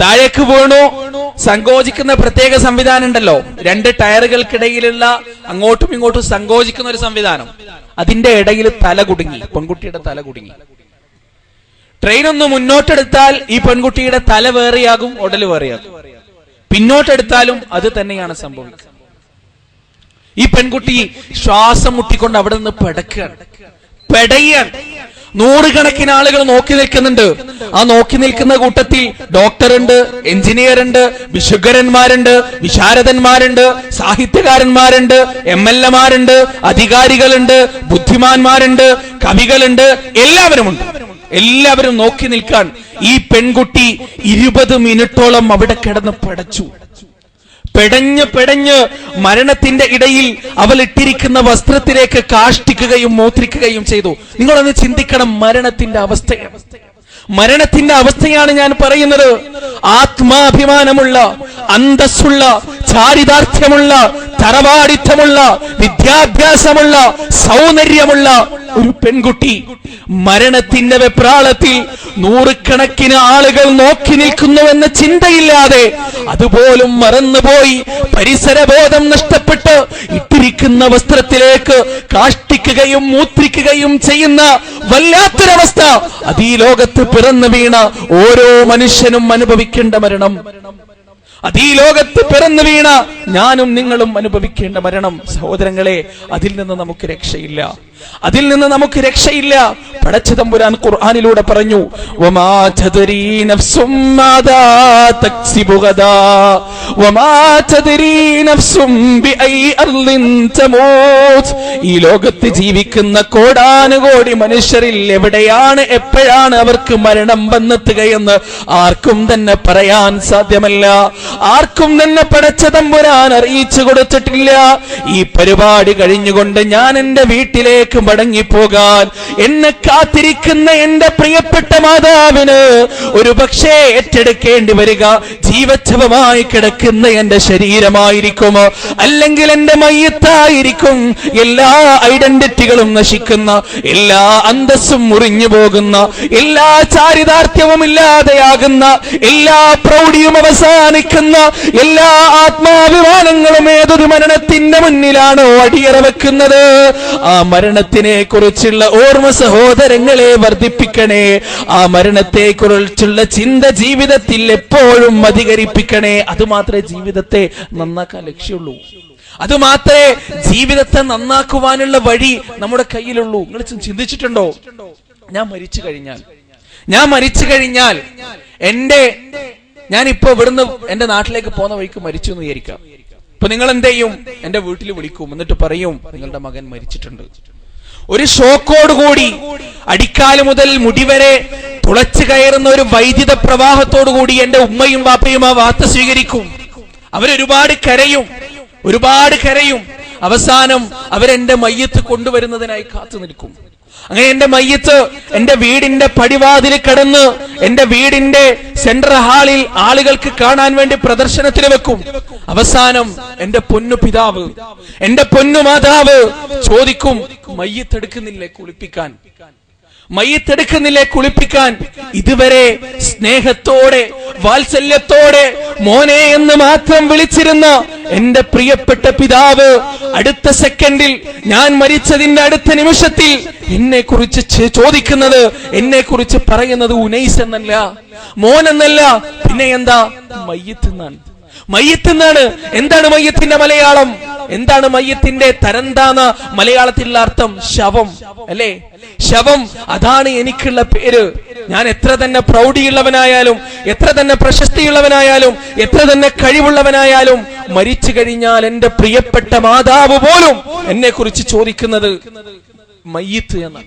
താഴേക്ക് വീണു. സങ്കോചിക്കുന്ന പ്രത്യേക സംവിധാനം ഉണ്ടല്ലോ രണ്ട് ടയറുകൾക്കിടയിലുള്ള അങ്ങോട്ടും ഇങ്ങോട്ടും സങ്കോചിക്കുന്ന ഒരു സംവിധാനം. അതിന്റെ ഇടയിൽ തല കുടുങ്ങി. പെൺകുട്ടിയുടെ തല കുടുങ്ങി. ട്രെയിൻ ഒന്ന് മുന്നോട്ടെടുത്താൽ ഈ പെൺകുട്ടിയുടെ തല വേറെയാകും ഉടൽ വേറെയാകും. പിന്നോട്ടെടുത്താലും അത് തന്നെയാണ് സംഭവിക്കുന്നത് ഈ പെൺകുട്ടി ശ്വാസം മുട്ടിക്കൊണ്ട് അവിടെ നിന്ന് പെടക്കുകയാണ്. പെടയാണ് നൂറുകണക്കിന് ആളുകൾ നോക്കി നിൽക്കുന്നുണ്ട്. ആ നോക്കി നിൽക്കുന്ന കൂട്ടത്തിൽ ഡോക്ടറുണ്ട് എഞ്ചിനീയർ ഉണ്ട് വിശുദ്ധരന്മാരുണ്ട് വിശാരദന്മാരുണ്ട് സാഹിത്യകാരന്മാരുണ്ട് എം എൽ എമാരുണ്ട് അധികാരികളുണ്ട് ബുദ്ധിമാന്മാരുണ്ട് കവികളുണ്ട് എല്ലാവരുമുണ്ട്. എല്ലാവരും നോക്കി നിൽക്കാൻ ഈ പെൺകുട്ടി ഇരുപത് മിനിറ്റോളം അവിടെ കിടന്ന് പടച്ചു. പെടഞ്ഞ് പെടഞ്ഞ് മരണത്തിന്റെ ഇടയിൽ അവൾ ഇട്ടിരിക്കുന്ന വസ്ത്രത്തിലേക്ക് കാഷ്ടിക്കുകയും മൂത്രിക്കുകയും ചെയ്തു. നിങ്ങളൊന്ന് ചിന്തിക്കണം മരണത്തിന്റെ അവസ്ഥ മരണത്തിന്റെ അവസ്ഥയാണ് ഞാൻ പറയുന്നത്. ആത്മാഭിമാനമുള്ള അന്തസ്സുള്ള ചാരിതാർത്ഥ്യമുള്ള തറവാടിത്തമുള്ള വിദ്യാഭ്യാസമുള്ള സൗന്ദര്യമുള്ള ഒരു പെൺകുട്ടി മരണത്തിന്റെ വെപ്രാളത്തിൽ നൂറുകണക്കിന് ആളുകൾ നോക്കി നിൽക്കുന്നുവെന്ന ചിന്തയില്ലാതെ അതുപോലും മറന്നുപോയി പരിസരബോധം നഷ്ടപ്പെട്ട് ഇട്ടിരിക്കുന്ന വസ്ത്രത്തിലേക്ക് കാഷ്ടിക്കുകയും മൂത്രിക്കുകയും ചെയ്യുന്ന വല്ലാത്തൊരവസ്ഥ. അത് ലോകത്ത് പിറന്നു വീണ ഓരോ മനുഷ്യനും അനുഭവിക്കേണ്ട മരണം. അത് ഈ ലോകത്ത് പിറന്നു വീണ ഞാനും നിങ്ങളും അനുഭവിക്കേണ്ട മരണം സഹോദരങ്ങളെ അതിൽ നിന്ന് നമുക്ക് രക്ഷയില്ല. അതിൽ നിന്ന് നമുക്ക് രക്ഷയില്ല. പടച്ചു തമ്പുരാൻ ഖുർആാനിലൂടെ പറഞ്ഞു ഈ ലോകത്ത് ജീവിക്കുന്ന കോടാനുകോടി മനുഷ്യരിൽ എവിടെയാണ് എപ്പോഴാണ് അവർക്ക് മരണം വന്നെത്തുകയെന്ന് ആർക്കും തന്നെ പറയാൻ സാധ്യമല്ല. ആർക്കും തന്നെ പടച്ച തമ്പുരാൻ അറിയിച്ചു കൊടുത്തിട്ടില്ല. ഈ പരിപാടി കഴിഞ്ഞുകൊണ്ട് ഞാൻ എന്റെ വീട്ടിലേക്ക് മടങ്ങിപ്പോകാൻ എന്നെ കാത്തിരിക്കുന്ന എന്റെ പ്രിയപ്പെട്ട മാതാവിന് ഒരു പക്ഷേ ഏറ്റെടുക്കേണ്ടി വരിക ജീവച്ഛവമായി കിടക്കുന്ന എന്റെ ശരീരമായിരിക്കും അല്ലെങ്കിൽ എന്റെ മയ്യത്തായിരിക്കും എല്ലാ ഐഡന്റിറ്റികളും നശിക്കുന്ന എല്ലാ അന്തസ്സും മുറിഞ്ഞു പോകുന്ന എല്ലാ ചാരിതാർത്ഥ്യവും ഇല്ലാതെയാകുന്ന എല്ലാ പ്രൗഢിയും അവസാനിക്കുന്ന എല്ലാ ആത്മാഭിമാനങ്ങളും ഏതൊരു മരണത്തിന്റെ മുന്നിലാണോ അടിയറ വെക്കുന്നത് ആ മരണത്തിനെ കുറിച്ചുള്ള ഓർമ്മ സഹോദരങ്ങളെ വർദ്ധിപ്പിക്കണേ. ആ മരണത്തെ കുറിച്ചുള്ള ചിന്ത ജീവിതത്തിൽ എപ്പോഴും അധികരിപ്പിക്കണേ. അത് മാത്രമേ ജീവിതത്തെ നന്നാക്കാൻ ലക്ഷ്യമുള്ളൂ. അത് മാത്രമേ ജീവിതത്തെ നന്നാക്കുവാനുള്ള വഴി നമ്മുടെ കയ്യിലുള്ളൂ. നിങ്ങൾ ചിന്തിച്ചിട്ടുണ്ടോ? ഞാൻ മരിച്ചു കഴിഞ്ഞാൽ. ഞാൻ മരിച്ചു കഴിഞ്ഞാൽ എന്റെ ഞാൻ ഇപ്പൊ ഇവിടുന്ന് എന്റെ നാട്ടിലേക്ക് പോകുന്ന വഴിക്ക് മരിച്ചു എന്ന് വിചാരിക്കാം. അപ്പൊ നിങ്ങൾ എന്ത് ചെയ്യും? എന്റെ വീട്ടിൽ വിളിക്കും. എന്നിട്ട് പറയും നിങ്ങളുടെ മകൻ മരിച്ചിട്ടുണ്ട്. ഒരു ഷോക്കോട് കൂടി അടിക്കാൽ മുതൽ മുടിവരെ തുളച്ചു കയറുന്ന ഒരു വൈദ്യുത പ്രവാഹത്തോടു കൂടി എന്റെ ഉമ്മയും വാപ്പയും ആ വാർത്ത സ്വീകരിക്കും. അവരൊരുപാട് കരയും ഒരുപാട് കരയും. അവസാനം അവരെന്റെ മയ്യത്ത് കൊണ്ടുവരുന്നതിനായി കാത്തു നിൽക്കും അങ്ങനെ എന്റെ മയ്യത്ത് എന്റെ വീടിന്റെ പടിവാതിൽ കടന്ന് എന്റെ വീടിന്റെ സെൻട്രൽ ഹാളിൽ ആളുകൾക്ക് കാണാൻ വേണ്ടി പ്രദർശനത്തിൽ വെക്കും. അവസാനം എന്റെ പൊന്നു പിതാവ് എന്റെ പൊന്നു മാതാവ് ചോദിക്കും മയ്യത്തെടുക്കുന്നില്ലേ കുളിപ്പിക്കാൻ? മയ്യത്തെടുക്കുന്നില്ലേ കുളിപ്പിക്കാൻ? ഇതുവരെ സ്നേഹത്തോടെ വാത്സല്യത്തോടെ മോനെ എന്ന് മാത്രം വിളിച്ചിരുന്ന എന്റെ പ്രിയപ്പെട്ട പിതാവ് അടുത്ത സെക്കൻഡിൽ ഞാൻ മരിച്ചതിന്റെ അടുത്ത നിമിഷത്തിൽ എന്നെ കുറിച്ച് ചോദിക്കുന്നത് എന്നെ കുറിച്ച് പറയുന്നത് ഉനൈസ് എന്നല്ല മോൻ എന്നല്ല. പിന്നെ എന്താ? മയ്യത്ത് എന്നാണ്. മയ്യത്ത് എന്നാണ് എന്താണ് മയ്യത്തിന്റെ മലയാളം? എന്താണ് മയ്യത്തിന്റെ തരന്താന്ന മലയാളത്തിലുള്ള അർത്ഥം ശവം അല്ലേ? ശവം അതാണ് എനിക്കുള്ള പേര്. ഞാൻ എത്ര തന്നെ പ്രൗഢിയുള്ളവനായാലും എത്ര തന്നെ പ്രശസ്തിയുള്ളവനായാലും എത്ര തന്നെ കഴിവുള്ളവനായാലും മരിച്ചു കഴിഞ്ഞാൽ എന്റെ പ്രിയപ്പെട്ട മാതാവ് പോലും എന്നെ കുറിച്ച് ചോദിക്കുന്നത് മയ്യത്ത് എന്നാണ്.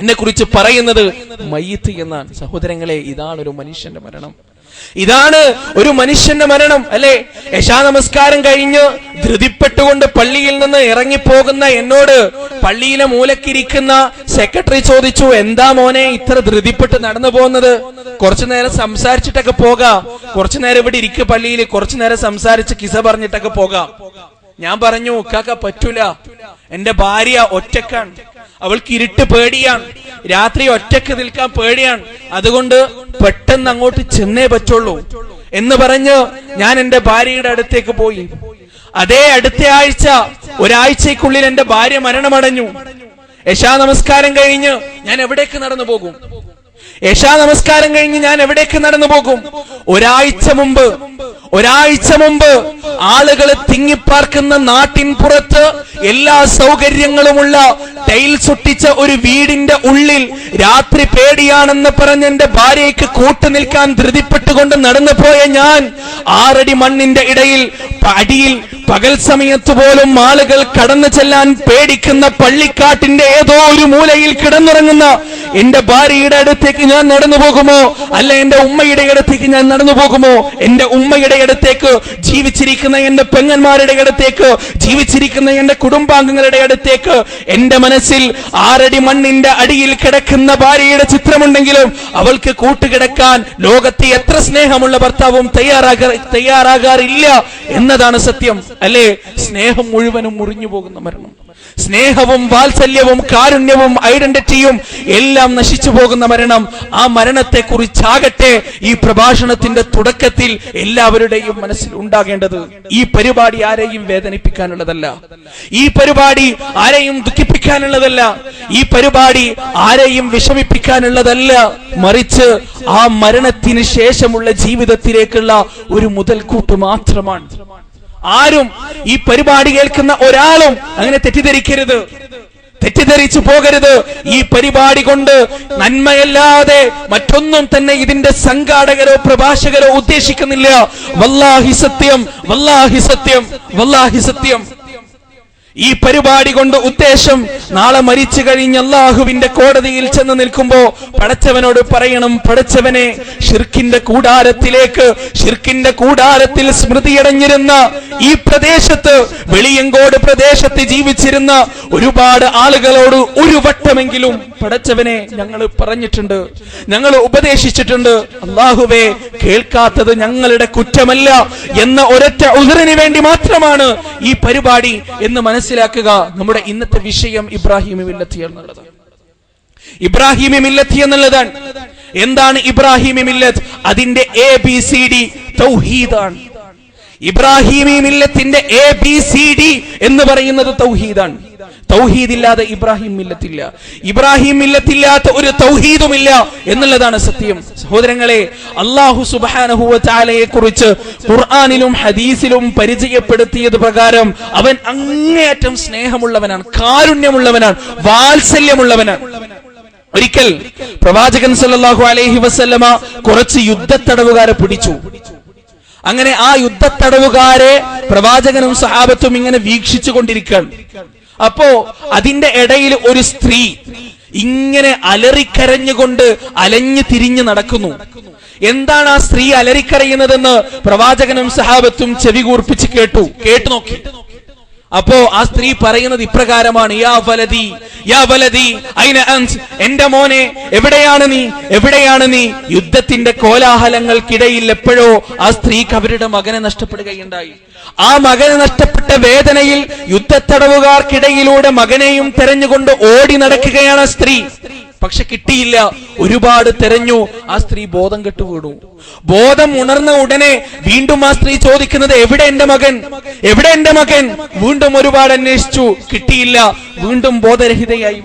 എന്നെ കുറിച്ച് പറയുന്നത് മയ്യത്ത് എന്നാണ്. സഹോദരങ്ങളെ ഇതാണ് ഒരു മനുഷ്യന്റെ മരണം. ഇതാണ് ഒരു മനുഷ്യന്റെ മരണം അല്ലെ? യശാ നമസ്കാരം കഴിഞ്ഞ് ധൃതിപ്പെട്ടുകൊണ്ട് പള്ളിയിൽ നിന്ന് ഇറങ്ങിപ്പോകുന്ന എന്നോട് പള്ളിയിലെ മൂലക്കിരിക്കുന്ന സെക്രട്ടറി ചോദിച്ചു എന്താ മോനെ ഇത്ര ധൃതിപ്പെട്ട് നടന്നു പോകുന്നത്? കുറച്ചു നേരം സംസാരിച്ചിട്ടൊക്കെ പോകാം. കുറച്ചു നേരം ഇവിടെ ഇരിക്കുക പള്ളിയിൽ കുറച്ചു നേരം സംസാരിച്ച് കിസ പറഞ്ഞിട്ടൊക്കെ പോകാം. ഞാൻ പറഞ്ഞു കാക്ക പറ്റൂല. എന്റെ ഭാര്യ ഒറ്റക്കാണ്. അവൾക്ക് ഇരുട്ട് പേടിയാണ്. രാത്രി ഒറ്റയ്ക്ക് നിൽക്കാൻ പേടിയാണ്. അതുകൊണ്ട് പെട്ടെന്ന് അങ്ങോട്ട് ചെന്നേ പറ്റുള്ളൂ. എന്ന് പറഞ്ഞ് ഞാൻ എന്റെ ഭാര്യയുടെ അടുത്തേക്ക് പോയി. അതേ അടുത്ത ആഴ്ച ഒരാഴ്ചക്കുള്ളിൽ എന്റെ ഭാര്യ മരണമടഞ്ഞു. യശാ നമസ്കാരം കഴിഞ്ഞ് ഞാൻ എവിടേക്ക് നടന്നു പോകും? യശാ നമസ്കാരം കഴിഞ്ഞ് ഞാൻ എവിടേക്ക് നടന്നു പോകും? ഒരാഴ്ച മുമ്പ് ഒരാഴ്ച മുമ്പ് ആളുകൾ തിങ്ങിപ്പാർക്കുന്ന നാട്ടിൻ പുറത്ത് എല്ലാ സൗകര്യങ്ങളുമുള്ള ടൈൽ ഒട്ടിച്ച ഒരു വീടിന്റെ ഉള്ളിൽ രാത്രി പേടിയാണെന്ന് പറഞ്ഞ് എന്റെ ഭാര്യയ്ക്ക് കൂട്ടു നിൽക്കാൻ ധൃതിപ്പെട്ടുകൊണ്ട് നടന്നു പോയ ഞാൻ ആറടി മണ്ണിന്റെ ഇടയിൽ അടിയിൽ പകൽ സമയത്ത് പോലും ആളുകൾ കടന്നു ചെല്ലാൻ പേടിക്കുന്ന പള്ളിക്കാട്ടിന്റെ ഏതോ ഒരു മൂലയിൽ കിടന്നുറങ്ങുന്ന എന്റെ ഭാര്യയുടെ അടുത്തേക്ക് ഞാൻ നടന്നു പോകുമോ? അല്ല എന്റെ ഉമ്മയുടെ അടുത്തേക്ക് ഞാൻ നടന്നു പോകുമോ? എന്റെ ഉമ്മയുടെ അടുത്തേക്ക് ജീവിച്ചിരിക്കുന്ന എന്റെ പെങ്ങന്മാരുടെ അടുത്തേക്ക് ജീവിച്ചിരിക്കുന്ന എന്റെ കുടുംബാംഗങ്ങളുടെ അടുത്തേക്ക് എന്റെ മനസ്സിൽ ആറടി മണ്ണിന്റെ അടിയിൽ കിടക്കുന്ന ഭാര്യയുടെ ചിത്രമുണ്ടെങ്കിലും അവൾക്ക് കൂട്ടുകിടക്കാൻ ലോകത്തെ എത്ര സ്നേഹമുള്ള ഭർത്താവും തയ്യാറാകാ തയ്യാറാകാറില്ല എന്നതാണ് സത്യം. അല്ലേ? സ്നേഹം മുഴുവനും മുറിഞ്ഞു പോകുന്ന മരണം. സ്നേഹവും വാത്സല്യവും കാരുണ്യവും ഐഡന്റിറ്റിയും എല്ലാം നശിച്ചു പോകുന്ന മരണം ആ മരണത്തെ കുറിച്ചാകട്ടെ ഈ പ്രഭാഷണത്തിന്റെ തുടക്കത്തിൽ എല്ലാവരുടെയും മനസ്സിൽ ഉണ്ടാകേണ്ടത്. ഈ പരിപാടി ആരെയും വേദനിപ്പിക്കാനുള്ളതല്ല. ഈ പരിപാടി ആരെയും ദുഃഖിപ്പിക്കാനുള്ളതല്ല. ഈ പരിപാടി ആരെയും വിഷമിപ്പിക്കാനുള്ളതല്ല. മറിച്ച് ആ മരണത്തിന് ശേഷമുള്ള ജീവിതത്തിലേക്കുള്ള ഒരു മുതൽക്കൂട്ട് മാത്രമാണ്. ആരും ഈ പരിപാടി കേൾക്കുന്ന ഒരാളും അങ്ങനെ തെറ്റിദ്ധരിക്കരുത്. തെറ്റിദ്ധരിച്ചു പോകരുത്. ഈ പരിപാടി കൊണ്ട് നന്മയല്ലാതെ മറ്റൊന്നും തന്നെ ഇതിന്റെ സംഘാടകരോ പ്രഭാഷകരോ ഉദ്ദേശിക്കുന്നില്ല. വല്ലാഹി സത്യം വല്ലാഹി സത്യം വല്ലാഹി സത്യം. ഈ പരിപാടി കൊണ്ട് ഉദ്ദേശം നാളെ മരിച്ചു കഴിഞ്ഞ അള്ളാഹുവിന്റെ കോടതിയിൽ ചെന്ന് നിൽക്കുമ്പോ പടച്ചവനോട് പറയണം പടച്ചവനെ ഷിർക്കിന്റെ കൂടാരത്തിലേക്ക് ഷിർക്കിന്റെ കൂടാരത്തിൽ സ്മൃതിയടഞ്ഞിരുന്ന ഈ പ്രദേശത്ത് വെളിയങ്കോട് പ്രദേശത്ത് ജീവിച്ചിരുന്ന ഒരുപാട് ആളുകളോട് ഒരു വട്ടമെങ്കിലും പടച്ചവനെ ഞങ്ങൾ പറഞ്ഞിട്ടുണ്ട് ഞങ്ങൾ ഉപദേശിച്ചിട്ടുണ്ട്. അള്ളാഹുവെ കേൾക്കാത്തത് ഞങ്ങളുടെ കുറ്റമല്ല എന്ന ഒരൊറ്റ ഉദറിന് വേണ്ടി മാത്രമാണ് ഈ പരിപാടി എന്ന് മനസ്സിലാക്കുക നമ്മുടെ ഇന്നത്തെ വിഷയം ഇബ്രാഹിം മില്ലത്തി എന്നുള്ളത്. ഇബ്രാഹിമി മില്ലത്തി എന്നുള്ളതാണ്. എന്താണ് ഇബ്രാഹിമി മില്ലത്ത് അതിന്റെ എ ബി സി ഡി തൗഹീദാണ്. ഇബ്രാഹിമി മില്ലത്തിന്റെ എ ബി സി ഡി എന്ന് പറയുന്നത് തൗഹീദാണ്. തൗഹീദ് ഇല്ലാതെ ഇബ്രാഹിം മില്ലത്തില്ല. ഇബ്രാഹിം മില്ലത്തില്ലാത്ത ഒരു തൗഹീദുമില്ല എന്നുള്ളതാണ് സത്യം. സഹോദരങ്ങളെ അള്ളാഹു സുബാനഹുവ ചാലയെ കുറിച്ച് ഖുർആാനിലും ഹദീസിലും പരിചയപ്പെടുത്തിയത് പ്രകാരം അവൻ അങ്ങേയറ്റം സ്നേഹമുള്ളവനാണ് കാരുണ്യമുള്ളവനാണ് വാത്സല്യമുള്ളവനാണ്. ഒരിക്കൽ പ്രവാചകൻ സല്ലാഹു അലൈഹി വസല്ലമ കുറച്ച് യുദ്ധത്തടവുകാരെ പിടിച്ചു. അങ്ങനെ ആ യുദ്ധത്തടവുകാരെ പ്രവാചകനും സഹാബത്തും ഇങ്ങനെ വീക്ഷിച്ചു കൊണ്ടിരിക്കുകയാണ് അപ്പോ അതിന്റെ ഇടയിൽ ഒരു സ്ത്രീ ഇങ്ങനെ അലറിക്കരഞ്ഞുകൊണ്ട് അലഞ്ഞു തിരിഞ്ഞു നടക്കുന്നു. എന്താണ് ആ സ്ത്രീ അലറിക്കരയുന്നതെന്ന് പ്രവാചകനും സഹാബത്തും ചെവി കൂർപ്പിച്ച് കേട്ടു. കേട്ടു നോക്കി. അപ്പോ ആ സ്ത്രീ പറയുന്നത് ഇപ്രകാരമാണ് യാ വലതി യാ വലതി അയിന അൻസ്? എന്റെ മോനെ എവിടെയാണ് നീ? എവിടെയാണ് നീ? യുദ്ധത്തിന്റെ കോലാഹലങ്ങൾക്കിടയിൽ എപ്പോഴോ ആ സ്ത്രീക്ക് അവരുടെ മകനെ നഷ്ടപ്പെടുകയുണ്ടായി. ആ മകനെ നഷ്ടപ്പെട്ട വേദനയിൽ യുദ്ധത്തടവുകാർക്കിടയിലൂടെ മകനെയും തെരഞ്ഞുകൊണ്ട് ഓടി നടക്കുകയാണ് സ്ത്രീ. പക്ഷെ കിട്ടിയില്ല. ഒരുപാട് തെരഞ്ഞു. ആ സ്ത്രീ ബോധം കെട്ടു വീണു ബോധം ഉണർന്ന ഉടനെ വീണ്ടും ആ സ്ത്രീ ചോദിക്കുന്നത് എവിടെ എന്റെ മകൻ? എവിടെ എന്റെ മകൻ? വീണ്ടും ഒരുപാട് അന്വേഷിച്ചു. കിട്ടിയില്ല. വീണ്ടും ബോധരഹിതയായി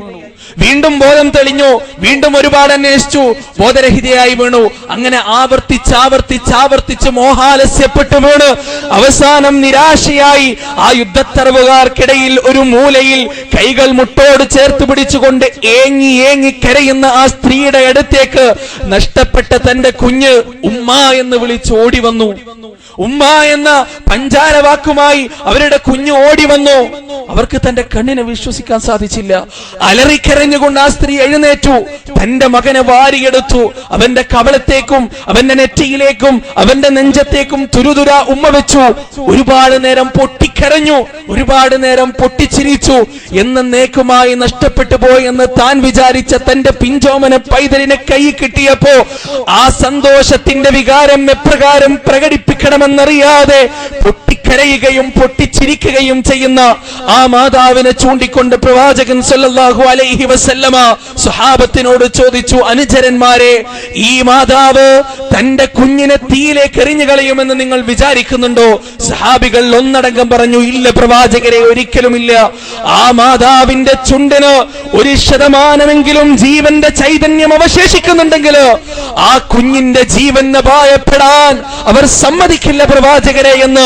വീണ്ടും ബോധം തെളിഞ്ഞു. വീണ്ടും ഒരുപാട് അന്വേഷിച്ചു. ബോധരഹിതയായി വീണു. അങ്ങനെ ആവർത്തിച്ച് ആവർത്തിച്ച് ആവർത്തിച്ച് മോഹാലസ്യപ്പെട്ടു വീണ്. അവസാനം നിരാശയായി. ആ യുദ്ധത്തറവുകാർക്കിടയിൽ ഒരു മൂലയിൽ കൈകൾ മുട്ടോട് ചേർത്ത് പിടിച്ചുകൊണ്ട് ഏങ്ങി ഏങ്ങി കരയുന്ന ആ സ്ത്രീയുടെ അടുത്തേക്ക് നഷ്ടപ്പെട്ട തന്റെ കുഞ്ഞ് ഉമ്മ എന്ന് വിളിച്ച് ഓടി വന്നു. ഉമ്മ എന്ന പഞ്ചാര വാക്കുമായി അവരുടെ കുഞ്ഞ് ഓടി വന്നു. അവർക്ക് തന്റെ കണ്ണിനെ വിശ്വസിക്കാൻ സാധിച്ചില്ല. അലറിക്കരഞ്ഞുകൊണ്ട് ആ സ്ത്രീ എഴുന്നേറ്റു. തന്റെ മകനെ വാരിയെടുത്തു. അവന്റെ കവളത്തേക്കും അവന്റെ നെറ്റിയിലേക്കും അവന്റെ നെഞ്ചത്തേക്കും തുരുതുര ഉമ്മ വെച്ചു. ഒരുപാട് നേരം പൊട്ടിക്കരഞ്ഞു ഒരുപാട് നേരം പൊട്ടിച്ചിരിച്ചു. എന്നേക്കുമായി നഷ്ടപ്പെട്ടു പോയി എന്ന് താൻ വിചാരിച്ച തന്റെ പിഞ്ചോമന പൈതലിനെ കൈ കിട്ടിയപ്പോ ആ സന്തോഷത്തിന്റെ വികാരം എപ്രകാരം പ്രകടിപ്പിക്കണമെന്നറിയാതെ കരയുകയും പൊട്ടിച്ചിരിക്കുകയും ചെയ്യുന്ന ആ മാതാവിനെ ചൂണ്ടിക്കൊണ്ട് പ്രവാചകൻ സല്ലല്ലാഹു അലൈഹി വസല്ലമ സുഹാബത്തിനോട് ചോദിച്ചു അനുചരന്മാരെ ഈ മാതാവ് തന്റെ കുഞ്ഞിനെ തീയിലേക്ക് എറിഞ്ഞു കളയുമെന്ന് നിങ്ങൾ വിചാരിക്കുന്നുണ്ടോ? സഹാബികൾ ഒന്നടങ്കം പറഞ്ഞു ഇല്ല പ്രവാചകരെ ഒരിക്കലുമില്ല. ആ മാതാവിന്റെ ചുണ്ടിന് ഒരു ശതമാനമെങ്കിലും ജീവന്റെ ചൈതന്യം അവശേഷിക്കുന്നുണ്ടെങ്കിൽ ആ കുഞ്ഞിന്റെ ജീവൻ ഭയപ്പെടാൻ അവർ സമ്മതിക്കില്ല പ്രവാചകരെ എന്ന്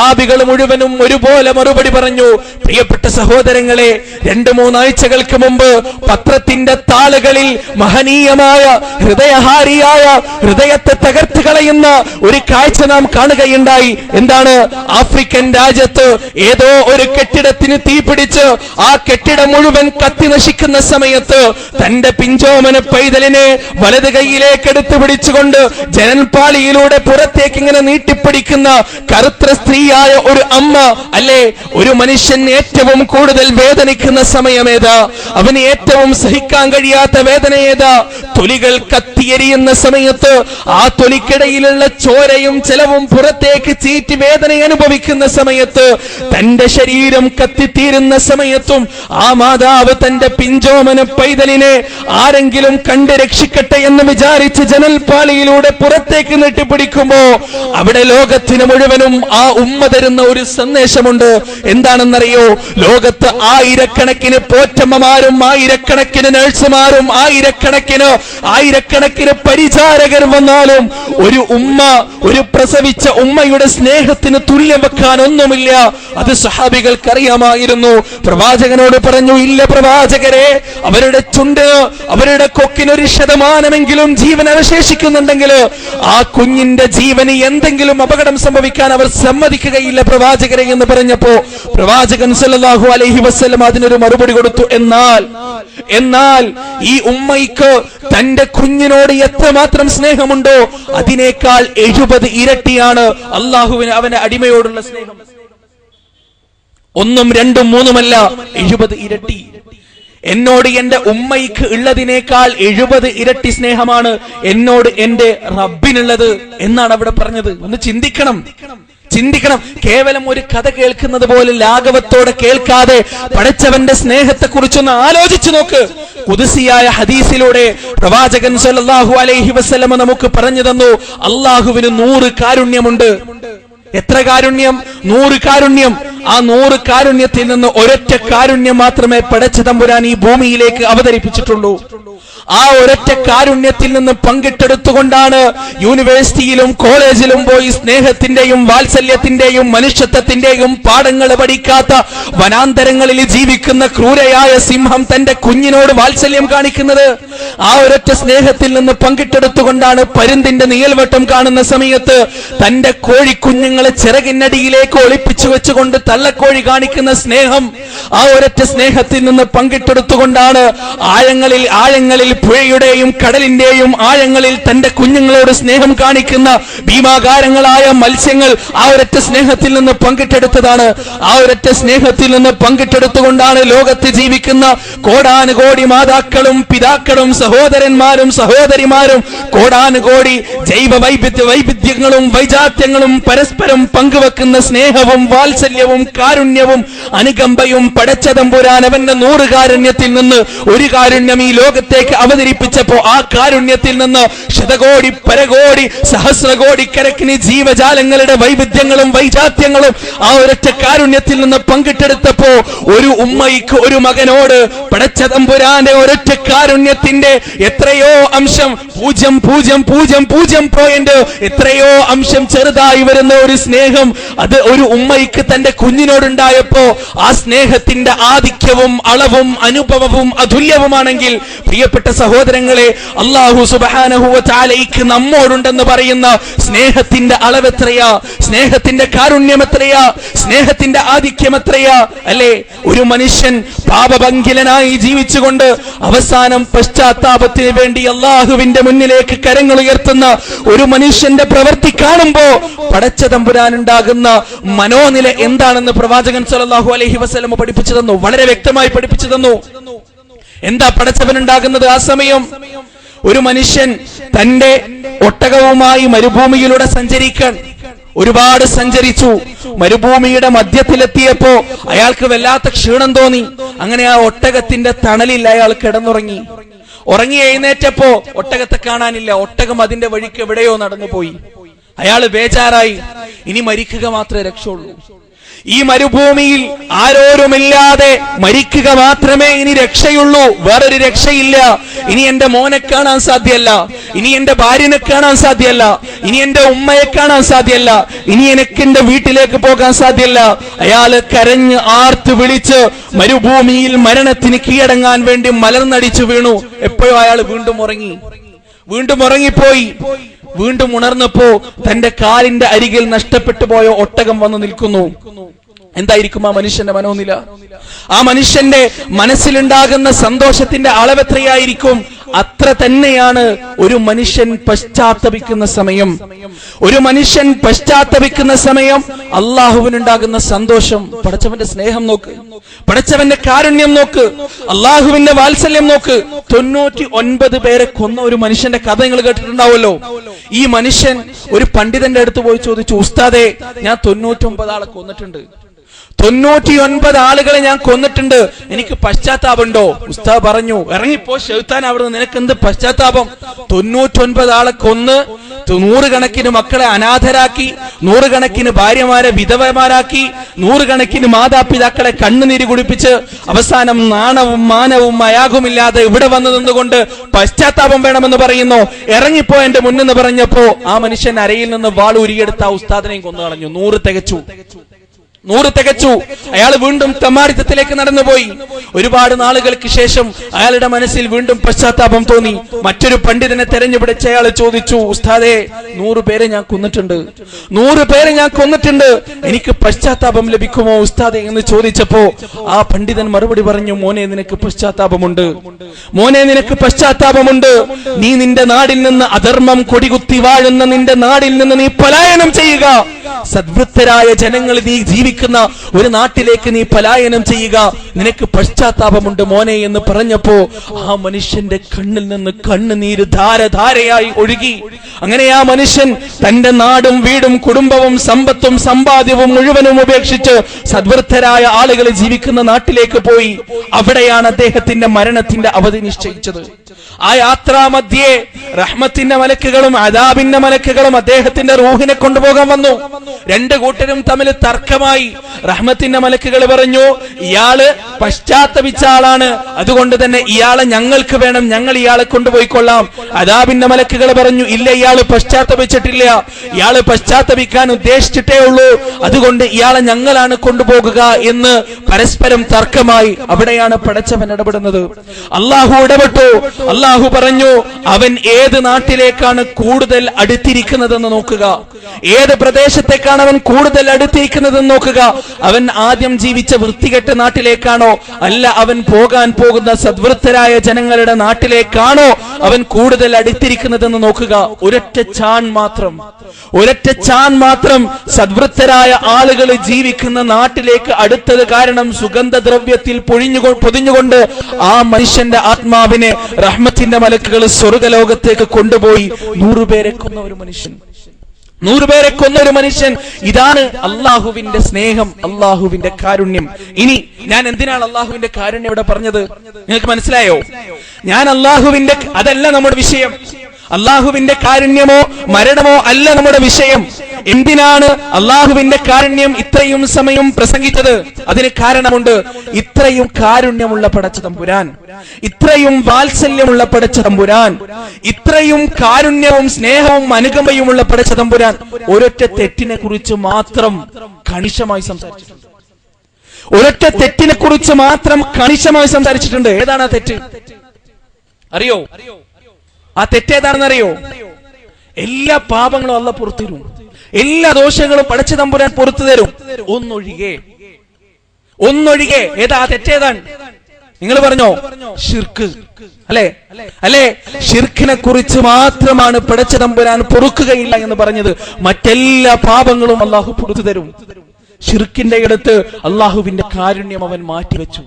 സഹാബികൾ മുഴുവനും ഒരുപോലെ മറുപടി പറഞ്ഞു പ്രിയപ്പെട്ട സഹോദരങ്ങളെ രണ്ട് മൂന്നാഴ്ചകൾക്ക് മുമ്പ് പത്രത്തിന്റെ താളുകളിൽ മഹനീയമായ ഹൃദയഹാരിയായ ഹൃദയത്തെ തകർത്ത് കളയുന്ന ഒരു കാഴ്ച നാം കാണുകയുണ്ടായി. എന്താണ്? ആഫ്രിക്കൻ രാജ്യത്ത് ഏതോ ഒരു കെട്ടിടത്തിന് തീപിടിച്ച് ആ കെട്ടിടം മുഴുവൻ കത്തി നശിക്കുന്ന സമയത്ത് തന്റെ പിഞ്ചോമന പൈതലിനെ വലത് കൈയിലേക്ക് എടുത്തു പിടിച്ചുകൊണ്ട് ജനൽപാളിയിലൂടെ പുറത്തേക്ക് ഇങ്ങനെ നീട്ടിപ്പിടിക്കുന്ന കറുത്ത സ്ത്രീയായ ഒരു അമ്മ അല്ലെ? ഒരു മനുഷ്യൻ ഏറ്റവും കൂടുതൽ വേദനിക്കുന്ന സമയമേതാ അവന് ഏറ്റവും സഹിക്കാൻ കഴിയാത്ത വേദന ഏതാ? തൊലികൾ കത്തിയെരിയുന്ന സമയത്ത് ആ തൊലിക്കിടയിലുള്ള ചോരയും ചെലവും പുറത്തേക്ക് ചീറ്റി വേദന അനുഭവിക്കുന്ന സമയത്ത് തന്റെ ശരീരം കത്തിത്തീരുന്ന സമയത്തും ആ മാതാവ് തന്റെ പിഞ്ചോമന പൈതലിനെ ആരെങ്കിലും കണ്ട് രക്ഷിക്കട്ടെ എന്ന് വിചാരിച്ച് ജനൽപാളിയിലൂടെ പുറത്തേക്ക് നീട്ടിപ്പിടിക്കുമ്പോ അവിടെ ലോകത്തിന് മുഴുവനും ആ ഉമ്മ തരുന്ന ഒരു സന്ദേശമുണ്ട്. എന്താണെന്നറിയോ? ലോകത്ത് ആയിരക്കണക്കിന് പോറ്റമ്മമാരും ആയിരക്കണക്കിന് നഴ്സുമാരും ആയിരക്കണക്കിന് ആയിരക്കണക്കിന് പരിചാരകർ വന്നാലും ഒരു ഉമ്മ ഒരു പ്രസവിച്ച ഉമ്മയുടെ സ്നേഹത്തിന് തുല്യം വെക്കാൻ ഒന്നുമില്ല അത് സഹാബികൾക്കറിയാമായിരുന്നു. പ്രവാചകനോട് പറഞ്ഞു ഇല്ല പ്രവാചകരെ അവരുടെ ചുണ്ട് അവരുടെ കൊക്കിനൊരു ശതമാനമെങ്കിലും ജീവൻ അവശേഷിക്കുന്നുണ്ടെങ്കിൽ ആ കുഞ്ഞിന്റെ ജീവന് എന്തെങ്കിലും അപകടം സംഭവിക്കാൻ അവർ സമ്മതിക്കുകയില്ല പ്രവാചകരെ എന്ന് പറഞ്ഞപ്പോ പ്രവാചകൻ സല്ലാഹു അലഹി വസ്ലം അതിനൊരു മറുപടി കൊടുത്തു. എന്നാൽ എന്നാൽ ഈ ഉമ്മയ്ക്ക് തന്റെ കുഞ്ഞിനോട് എത്രമാത്രം സ്നേഹമുണ്ടോ അതിനേക്കാൾ എഴുപത് ഇരട്ടിയാണ് അള്ളാഹുവിന് അവന്റെ അടിമയോടുള്ള സ്നേഹം. ഒന്നും രണ്ടും മൂന്നുമല്ല എഴുപത് ഇരട്ടി. എന്നോട് എന്റെ ഉമ്മയ്ക്ക് ഉള്ളതിനേക്കാൾ എഴുപത് ഇരട്ടി സ്നേഹമാണ് എന്നോട് എന്റെ റബ്ബിനുള്ളത് എന്നാണ് അവിടെ പറഞ്ഞത്. ഒന്ന് ചിന്തിക്കണം. ചിന്തിക്കണം. കേവലം ഒരു കഥ കേൾക്കുന്നത് പോലെ ലാഘവത്തോടെ കേൾക്കാതെ പഠിച്ചവന്റെ സ്നേഹത്തെ കുറിച്ചൊന്ന് ആലോചിച്ചു നോക്ക്. കുതിസിയായ ഹദീസിലൂടെ പ്രവാചകൻ സല്ലല്ലാഹു അലൈഹി വസല്ലമ നമുക്ക് പറഞ്ഞു തന്നു അള്ളാഹുവിന് നൂറ് കാരുണ്യമുണ്ട്. എത്ര കാരുണ്യം? നൂറ് കാരുണ്യം. ആ നൂറ് കാരുണ്യത്തിൽ നിന്ന് ഒരൊറ്റ കാരുണ്യം മാത്രമേ പടച്ച തമ്പുരാൻ ഈ ഭൂമിയിലേക്ക് അവതരിപ്പിച്ചിട്ടുള്ളൂ. ആ ഒരൊറ്റ കാരുണ്യത്തിൽ നിന്ന് പങ്കിട്ടെടുത്തുകൊണ്ടാണ് യൂണിവേഴ്സിറ്റിയിലും കോളേജിലും പോയി സ്നേഹത്തിന്റെയും വാത്സല്യത്തിന്റെയും മനുഷ്യത്വത്തിന്റെയും പാഠങ്ങൾ പഠിക്കാത്ത വനാന്തരങ്ങളിൽ ജീവിക്കുന്ന ക്രൂരയായ സിംഹം തന്റെ കുഞ്ഞിനോട് വാത്സല്യം കാണിക്കുന്നത്. ആ ഒരൊറ്റ സ്നേഹത്തിൽ നിന്ന് പങ്കിട്ടെടുത്തുകൊണ്ടാണ് പരുന്തിന്റെ നിയൽവട്ടം കാണുന്ന സമയത്ത് തന്റെ കോഴിക്കുഞ്ഞുങ്ങളെ ചിറകിനടിയിലേക്ക് ഒളിപ്പിച്ചു വെച്ചുകൊണ്ട് തള്ളക്കോഴി കാണിക്കുന്ന സ്നേഹം ആ ഒരൊറ്റ സ്നേഹത്തിൽ നിന്ന് പങ്കിട്ടെടുത്തുകൊണ്ടാണ് ആഴങ്ങളിൽ ആഴങ്ങളിൽ പുഴയുടെയും കടലിന്റെയും ആഴങ്ങളിൽ തന്റെ കുഞ്ഞുങ്ങളോട് സ്നേഹം കാണിക്കുന്ന ഭീമാകാരങ്ങളായ മത്സ്യങ്ങൾ ആ ഒരൊറ്റ സ്നേഹത്തിൽ നിന്ന് പങ്കിട്ടെടുത്തതാണ്. ആ ഒരൊറ്റ സ്നേഹത്തിൽ നിന്ന് പങ്കിട്ടെടുത്തുകൊണ്ടാണ് ലോകത്ത് ജീവിക്കുന്ന കോടാനുകോടി മാതാക്കളും പിതാക്കളും സഹോദരന്മാരും സഹോദരിമാരും കോടാനുകോടി ജൈവ വൈവിധ്യ വൈവിധ്യങ്ങളും വൈജാത്യങ്ങളും പരസ്പരം പങ്കുവെക്കുന്ന സ്നേഹവും വാത്സല്യവും കാരുണ്യവും അനുകമ്പയും പടച്ചതമ്പുരാൻ അവന്റെ നൂറ് കാരുണ്യത്തിൽ നിന്ന് ഒരു കാരുണ്യം ഈ ലോകത്തേക്ക് അവതരിപ്പിച്ചപ്പോ ആ കാരുണ്യത്തിൽ നിന്ന് ശതകോടി പരകോടി സഹസ്രകോടി കരക്കിന് ജീവജാലങ്ങളുടെ വൈവിധ്യങ്ങളും വൈജാത്യങ്ങളും ആ ഒരൊറ്റ കാരുണ്യത്തിൽ നിന്ന് പങ്കിട്ടെടുത്തപ്പോ ഒരു ഉമ്മയ്ക്ക് ഒരു മകനോട് പടച്ചതമ്പുരാന്റെ ഒരൊറ്റ കാരുണ്യത്തിന്റെ എത്രയോ അംശം പൂജ്യം പൂജ്യം പൂജ്യം പൂജ്യം പോയിന്റ് എത്രയോ അംശം ചെറുതായി വരുന്ന ഒരു സ്നേഹം അത് ഒരു ഉമ്മയ്ക്ക് തന്റെ കുഞ്ഞിനോടുണ്ടായപ്പോ ആ സ്നേഹത്തിന്റെ ആധിക്യവും അളവും അനുഭവവും അതുല്യവുമാണെങ്കിൽ പ്രിയപ്പെട്ട സഹോദരങ്ങളെ അള്ളാഹു സുബാനഹുവ ചാലയ്ക്ക് നമ്മോടുണ്ടെന്ന് പറയുന്ന സ്നേഹത്തിന്റെ അളവെത്രയാ? സ്നേഹത്തിന്റെ കാരുണ്യം എത്രയാ സ്നേഹത്തിന്റെ ആധിക്യം എത്രയാ അല്ലേ? ഒരു മനുഷ്യൻ പാപഭംഗിലനായി ജീവിച്ചുകൊണ്ട് അവസാനം പശ്ചാത്താപത്തിന് വേണ്ടി അള്ളാഹുവിന്റെ മുന്നിലേക്ക് കരങ്ങൾ ഉയർത്തുന്ന ഒരു മനുഷ്യന്റെ പ്രവൃത്തി കാണുമ്പോ പടച്ച തമ്പുരാനുണ്ടാകുന്ന മനോനില എന്താണെന്ന് പ്രവാചകൻ സല്ലല്ലാഹു അലഹി വസ്ലമ പഠിപ്പിച്ചു തന്നു വളരെ വ്യക്തമായി പഠിപ്പിച്ചു തന്നു എന്താ പടച്ചവനുണ്ടാകുന്നത് ആ സമയം? ഒരു മനുഷ്യൻ തന്റെ ഒട്ടകവുമായി മരുഭൂമിയിലൂടെ സഞ്ചരിക്കാൻ ഒരുപാട് സഞ്ചരിച്ചു. മരുഭൂമിയുടെ മധ്യത്തിലെത്തിയപ്പോ അയാൾക്ക് വല്ലാത്ത ക്ഷീണം തോന്നി. അങ്ങനെ ആ ഒട്ടകത്തിന്റെ തണലിൽ അയാൾ കിടന്നുറങ്ങി. ഉറങ്ങി എഴുന്നേറ്റപ്പോ ഒട്ടകത്തെ കാണാനില്ല. ഒട്ടകം അതിന്റെ വഴിക്ക് എവിടെയോ നടന്നുപോയി. അയാൾ ബേജാറായി. ഇനി മരിക്കുക മാത്രമേ രക്ഷയുള്ളൂ. ഈ മരുഭൂമിയിൽ ആരോരുമില്ലാതെ മരിക്കുക മാത്രമേ ഇനി രക്ഷയുള്ളൂ. വേറൊരു രക്ഷയില്ല. ഇനി എന്റെ മോനെ കാണാൻ സാധ്യല്ല. ഇനി എന്റെ ഭാര്യനെ കാണാൻ സാധ്യല്ല. ഇനി എന്റെ ഉമ്മയെ കാണാൻ സാധ്യല്ല. ഇനി എനിക്ക് എന്റെ വീട്ടിലേക്ക് പോകാൻ സാധ്യല്ല. അയാൾ കരഞ്ഞ് ആർത്ത് വിളിച്ച് മരുഭൂമിയിൽ മരണത്തിന് കീഴടങ്ങാൻ വേണ്ടി മലർന്നടിച്ചു വീണു. എപ്പോഴും അയാൾ വീണ്ടും ഉറങ്ങി. വീണ്ടും ഉറങ്ങിപ്പോയി. വീണ്ടും ഉണർന്നപ്പോ തന്റെ കാലിന്റെ അരികിൽ നഷ്ടപ്പെട്ടു പോയ ഒട്ടകം വന്ന് നിൽക്കുന്നു. എന്തായിരിക്കും ആ മനുഷ്യന്റെ മനോനില? ആ മനുഷ്യന്റെ മനസ്സിലുണ്ടാകുന്ന സന്തോഷത്തിന്റെ അളവെത്രയായിരിക്കും അത്ര തന്നെയാണ് ഒരു മനുഷ്യൻ പശ്ചാത്തപിക്കുന്ന സമയം. ഒരു മനുഷ്യൻ പശ്ചാത്തപിക്കുന്ന സമയം അള്ളാഹുവിനുണ്ടാകുന്ന സന്തോഷം. പടച്ചവന്റെ സ്നേഹം നോക്ക്. പടച്ചവന്റെ കാരുണ്യം നോക്ക്. അള്ളാഹുവിന്റെ വാത്സല്യം നോക്ക്. തൊണ്ണൂറ്റി ഒൻപത് പേരെ കൊന്ന ഒരു മനുഷ്യന്റെ കഥ നിങ്ങൾ കേട്ടിട്ടുണ്ടാവുമല്ലോ. ഈ മനുഷ്യൻ ഒരു പണ്ഡിതന്റെ അടുത്ത് പോയി ചോദിച്ചു ഉസ്താദെ ഞാൻ തൊണ്ണൂറ്റി ഒമ്പത് ആളെ കൊന്നിട്ടുണ്ട്. തൊണ്ണൂറ്റി ഒൻപത് ആളുകളെ ഞാൻ കൊന്നിട്ടുണ്ട്. എനിക്ക് പശ്ചാത്താപമുണ്ടോ? ഉസ്താ പറഞ്ഞു ഇറങ്ങിപ്പോ ഷെയ്ത്താൻ അവിടുന്ന് നിനക്ക് എന്ത് പശ്ചാത്താപം? തൊണ്ണൂറ്റി ഒൻപത് ആളെ കൊന്ന് നൂറുകണക്കിന് മക്കളെ അനാഥരാക്കി നൂറുകണക്കിന് ഭാര്യമാരെ വിധവമാരാക്കി നൂറുകണക്കിന് മാതാപിതാക്കളെ കണ്ണുനീര് കുടിപ്പിച്ച് അവസാനം നാണവും മാനവും മയാകുമില്ലാതെ ഇവിടെ വന്നു നിന്നുകൊണ്ട് പശ്ചാത്താപം വേണമെന്ന് പറയുന്നു. ഇറങ്ങിപ്പോ എന്റെ മുന്നെന്ന് പറഞ്ഞപ്പോ ആ മനുഷ്യൻ അരയിൽ നിന്ന് വാൾ ഉരിയെടുത്ത ആ ഉസ്താദിനെയും കൊന്നു കളഞ്ഞു നൂറ് തികച്ചു. നൂറ് തികച്ചു. അയാൾ വീണ്ടും തമാരിത്തത്തിലേക്ക് നടന്നുപോയി. ഒരുപാട് നാളുകൾക്ക് ശേഷം അയാളുടെ മനസ്സിൽ വീണ്ടും പശ്ചാത്താപം തോന്നി. മറ്റൊരു പണ്ഡിതനെ തെരഞ്ഞുപിടിച്ച് അയാൾ ചോദിച്ചു ഉസ്താദേ നൂറ് പേരെ ഞാൻ കൊന്നിട്ടുണ്ട്. നൂറ് പേരെ ഞാൻ കൊന്നിട്ടുണ്ട്. എനിക്ക് പശ്ചാത്താപം ലഭിക്കുമോ ഉസ്താദെ? എന്ന് ചോദിച്ചപ്പോ ആ പണ്ഡിതൻ മറുപടി പറഞ്ഞു മോനെ നിനക്ക് പശ്ചാത്താപമുണ്ട്. മോനെ നിനക്ക് പശ്ചാത്താപമുണ്ട്. നീ നിന്റെ നാടിൽ നിന്ന് അധർമ്മം കൊടികുത്തി വാഴുന്ന നിന്റെ നാടിൽ നിന്ന് നീ പലായനം ചെയ്യുക. സദ്വൃത്തരായ ജനങ്ങൾ നീ ജീവിക്കുന്ന ഒരു നാട്ടിലേക്ക് നീ പലായനം ചെയ്യുക. നിനക്ക് പശ്ചാത്താപമുണ്ട് മോനെ എന്ന് പറഞ്ഞപ്പോ ആ മനുഷ്യന്റെ കണ്ണിൽ നിന്ന് കണ്ണുനീര് ധാരധാരയായി ഒഴുകി. അങ്ങനെ ആ മനുഷ്യൻ തന്റെ നാടും വീടും കുടുംബവും സമ്പത്തും സമ്പാദ്യവും മുഴുവനും ഉപേക്ഷിച്ച് സദ്വൃത്തരായ ആളുകൾ ജീവിക്കുന്ന നാട്ടിലേക്ക് പോയി. അവിടെയാണ് അദ്ദേഹത്തിന്റെ മരണത്തിന്റെ അവധി നിശ്ചയിച്ചത്. ആ യാത്രാമധ്യേ റഹ്മത്തിന്റെ മലക്കുകളും അദാബിന്റെ മലക്കുകളും അദ്ദേഹത്തിന്റെ റൂഹിനെ കൊണ്ടുപോകാൻ വന്നു. രണ്ട് കൂട്ടരും തമ്മിൽ തർക്കമായി. റഹ്മത്തിന്റെ മലക്കുകൾ പറഞ്ഞു ഇയാൾ പശ്ചാത്തപിച്ച ആളാണ്. അതുകൊണ്ട് തന്നെ ഇയാളെ ഞങ്ങൾക്ക് വേണം. ഞങ്ങൾ ഇയാളെ കൊണ്ടുപോയി കൊള്ളാം അദാബിന്റെ മലക്കുകൾ പറഞ്ഞു ഇല്ല ഇയാൾ പശ്ചാത്തപിച്ചിട്ടില്ല. ഇയാൾ പശ്ചാത്തപിക്കാൻ ഉദ്ദേശിച്ചിട്ടേ ഉള്ളൂ. അതുകൊണ്ട് ഇയാളെ ഞങ്ങളാണ് കൊണ്ടുപോകുക എന്ന് പരസ്പരം തർക്കമായി. അവിടെയാണ് പടച്ചവൻ ഇടപെടുന്നത്. അള്ളാഹു ഇടപെട്ടു. അള്ളാഹു പറഞ്ഞു അവൻ ഏത് നാട്ടിലേക്കാണ് കൂടുതൽ അടുത്തിരിക്കുന്നതെന്ന് നോക്കുക. ഏത് പ്രദേശത്തേക്കാണ് അവൻ കൂടുതൽ അടുത്തിരിക്കുന്നതെന്ന് നോക്കുക. അവൻ ആദ്യം ജീവിച്ച വൃത്തികെട്ട നാട്ടിലേക്കാണോ? അല്ല അവൻ പോകാൻ പോകുന്ന സദ്വൃത്തരായ ജനങ്ങളുടെ നാട്ടിലേക്കാണോ അവൻ കൂടുതൽ അടുത്തിരിക്കുന്നതെന്ന് നോക്കുക. ഒരൊറ്റ ചാൻ മാത്രം. ഒരൊറ്റ ചാൻ മാത്രം സദ്വൃത്തരായ ആളുകൾ ജീവിക്കുന്ന നാട്ടിലേക്ക് അടുത്തത് കാരണം സുഗന്ധദ്രവ്യത്തിൽ പൊഴിഞ്ഞു പൊതിഞ്ഞുകൊണ്ട് ആ മനുഷ്യന്റെ ആത്മാവിനെ റഹ്മത്തിന്റെ മലക്കുകൾ സ്വർഗലോകത്തേക്ക് കൊണ്ടുപോയി നൂറുപേരെ കൊന്ന ഒരു മനുഷ്യൻ. നൂറുപേരെ കൊന്ന ഒരു മനുഷ്യൻ. ഇതാണ് അള്ളാഹുവിന്റെ സ്നേഹം അള്ളാഹുവിന്റെ കാരുണ്യം. ഇനി ഞാൻ എന്തിനാണ് അള്ളാഹുവിന്റെ കാരുണ്യം ഇവിടെ പറഞ്ഞത്? നിങ്ങൾക്ക് മനസ്സിലായോ? ഞാൻ അള്ളാഹുവിന്റെ അതല്ല നമ്മുടെ വിഷയം. അള്ളാഹുവിന്റെ കാരുണ്യമോ മരണമോ അല്ല നമ്മുടെ വിഷയം. എന്തിനാണ് അള്ളാഹുവിന്റെ കാരുണ്യം ഇത്രയും സമയം പ്രസംഗിച്ചത്? അതിന് കാരണമുണ്ട്. ഇത്രയും കാരുണ്യമുള്ള പടച്ച തമ്പുരാൻ. ഇത്രയും വാത്സല്യമുള്ള പടച്ച തമ്പുരാൻ. ഇത്രയും കാരുണ്യവും സ്നേഹവും അനുകമ്പയുമുള്ള പടച്ച തമ്പുരാൻ. ഒരൊറ്റ തെറ്റിനെ കുറിച്ച് മാത്രം കണിശമായി സംസാരിച്ചിട്ടുണ്ട്. ഒരൊറ്റ തെറ്റിനെ കുറിച്ച് മാത്രം കണിശമായി സംസാരിച്ചിട്ടുണ്ട്. ഏതാണ് ആ തെറ്റ്? അറിയോ? ആ തെറ്റേതാണെന്ന് അറിയോ എല്ലാ പാപങ്ങളും അല്ല പുറത്തു തരും. എല്ലാ ദോഷങ്ങളും പടച്ചു തമ്പുരാൻ പുറത്തു തരും. ഒന്നൊഴികെ. ഒന്നൊഴികെ. ഏതാ? തെറ്റേതാണ്. നിങ്ങൾ പറഞ്ഞോ? ഷിർക്ക് അല്ലെ? അല്ലെ? ഷിർക്കിനെ കുറിച്ച് മാത്രമാണ് പിടച്ചു തമ്പുരാൻ പൊറുക്കുകയില്ല എന്ന് പറഞ്ഞത്. മറ്റെല്ലാ പാപങ്ങളും അള്ളാഹു പുറത്തു തരും. ഷിർക്കിന്റെ അടുത്ത് അള്ളാഹുവിന്റെ കാരുണ്യം അവൻ മാറ്റിവെച്ചു.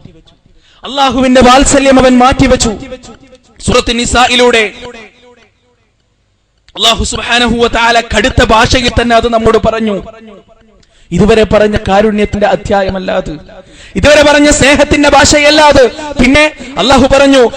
അള്ളാഹുവിന്റെ വാത്സല്യം അവൻ മാറ്റിവെച്ചു. സുറത്ത് നിസായിലൂടെ. അള്ളാഹു സുബാനഹുവ താല കടുത്ത ഭാഷയിൽ തന്നെ അത് നമ്മോട് പറഞ്ഞു. ഇതുവരെ പറഞ്ഞ കാരുണ്യത്തിന്റെ അധ്യായമല്ല അത്. ഇതുവരെ പറഞ്ഞ സ്നേഹത്തിന്റെ ഭാഷയല്ല അത്. പിന്നെ അള്ളാഹു പറഞ്ഞു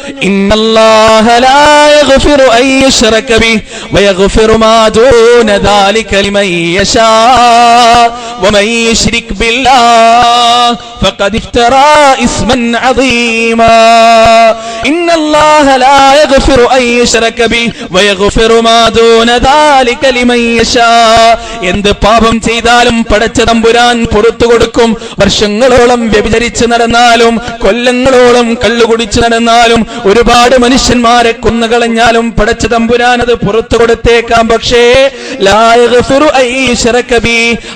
ഇന്നല്ലാഹ ലാ യഗ്ഫിറു يغفر ان يشرك به ويغفر ما دون ذلك لمن യശാ. എന്ത് പാപം ചെയ്താലും പടച്ച തമ്പുരാൻ പുറത്തു കൊടുക്കും. വർഷങ്ങളോളം വ്യഭിചരിച്ച് നടന്നാലും കൊല്ലങ്ങളോളം കള്ളുകുടിച്ച് നടന്നാലും ഒരുപാട് മനുഷ്യന്മാരെ കൊന്നുകളഞ്ഞാലും പടച്ച തമ്പുരാൻ അത് പുറത്തു കൊടുത്തേക്കാം. പക്ഷേ